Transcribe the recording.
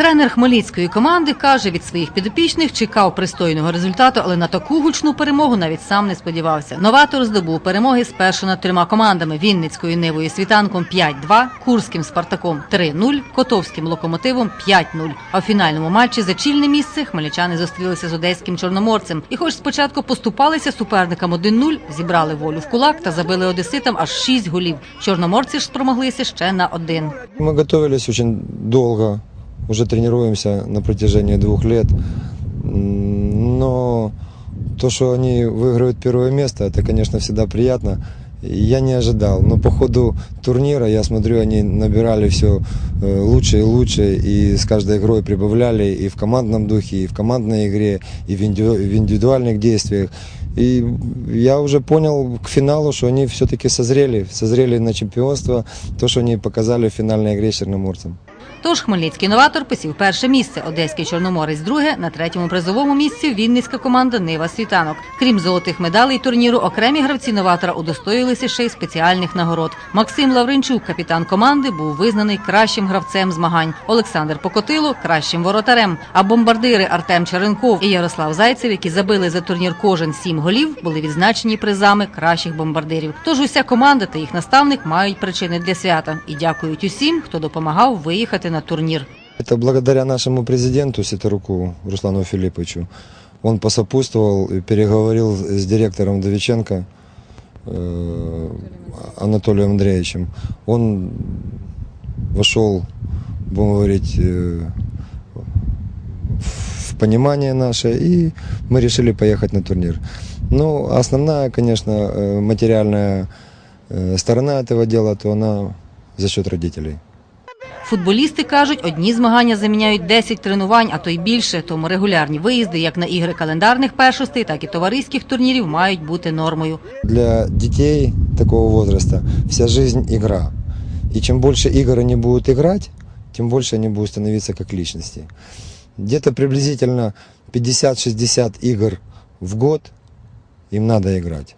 Тренер хмельницької команди каже, від своїх підопічних чекав пристойного результату, але на таку гучну перемогу навіть сам не сподівався. Новатор здобув перемоги спершу над трьома командами: Вінницькою Нивою світанком 5-2, Курським Спартаком 3-0, Котовським локомотивом 5-0. А в фінальному матчі за чільне місце хмельничани зустрілися з одеським чорноморцем. І, хоч спочатку поступалися суперникам 1-0, зібрали волю в кулак та забили одеситам аж 6 голів. Чорноморці ж спромоглися ще на один. Мы готовились очень долго, уже тренируемся на протяжении двух лет. Но то, что они выиграют первое место, это, конечно, всегда приятно. Я не ожидал, но по ходу турнира, я смотрю, они набирали все лучше и лучше, и с каждой игрой прибавляли и в командном духе, и в командной игре, и в инди- в индивидуальных действиях. И я уже понял к финалу, что они все-таки созрели, созрели на чемпионство, то, что они показали в финальной игре с Черноморцем. Тож хмельницький новатор посів перше місце, одеський чорноморець друге, на третьому призовому місці вінницька команда Нива Світанок. Крім золотих медалей турніру, окремі гравці новатора удостоїлися ще й спеціальних нагород. Максим Лавринчук, капітан команди, був визнаний кращим гравцем змагань. Олександр Покотило кращим воротарем. А бомбардири Артем Черенков і Ярослав Зайцев, які забили за турнір кожен сім голів, були відзначені призами кращих бомбардирів. Тож уся команда та їх наставник мають причини для свята і дякують усім, хто допомагав виїхати на турнір. Это благодаря нашему президенту Сидоруку Руслану Филипповичу. Он посопутствовал и переговорил с директором Довиченко э, Анатолием Андреевичем. Он вошел, будем говорить, э, в понимание наше, и мы решили поехать на турнир. Ну, основная, конечно, э, материальная сторона этого дела, то она за счет родителей. Футболісти кажуть, одні змагання заміняють 10 тренувань, а то й більше. Тому регулярні виїзди як на ігри календарних першостей, так і товариських турнірів мають бути нормою. Для детей такого возраста вся жизнь игра. И чем больше игр они будут играть, тем больше они будут становиться как личности. Где-то приблизительно 50-60 игр в год им надо играть.